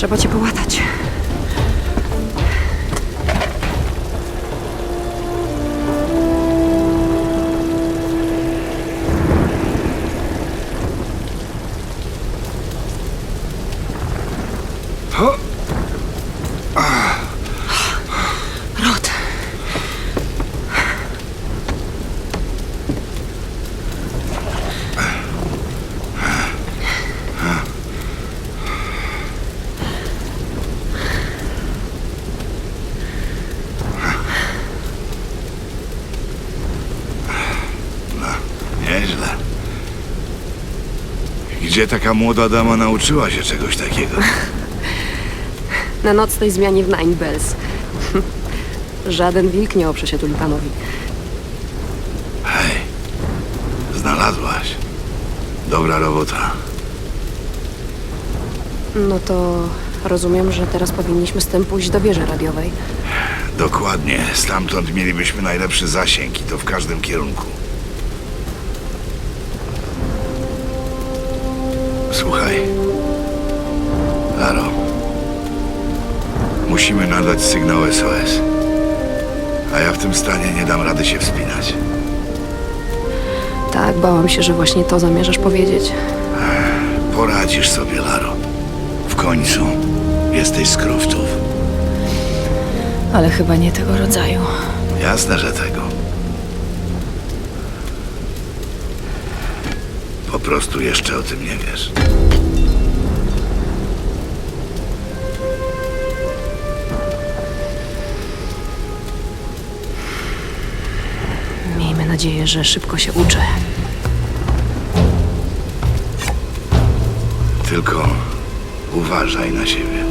Trzeba cię połatać. Ho! Nieźle. Gdzie taka młoda dama nauczyła się czegoś takiego? Na nocnej zmianie w Nine Bells. Żaden wilk nie oprze się tulipanowi. Hej, znalazłaś. Dobra robota. No to rozumiem, że teraz powinniśmy z tym pójść do wieży radiowej. Dokładnie. Stamtąd mielibyśmy najlepszy zasięg i to w każdym kierunku. Słuchaj. Laro. Musimy nadać sygnał SOS. A ja w tym stanie nie dam rady się wspinać. Tak, bałam się, że właśnie to zamierzasz powiedzieć. Poradzisz sobie, Laro. W końcu jesteś z Croftów. Ale chyba nie tego rodzaju. Jasne, że tego. Po prostu jeszcze o tym nie wiesz. Miejmy nadzieję, że szybko się uczę. Tylko uważaj na siebie.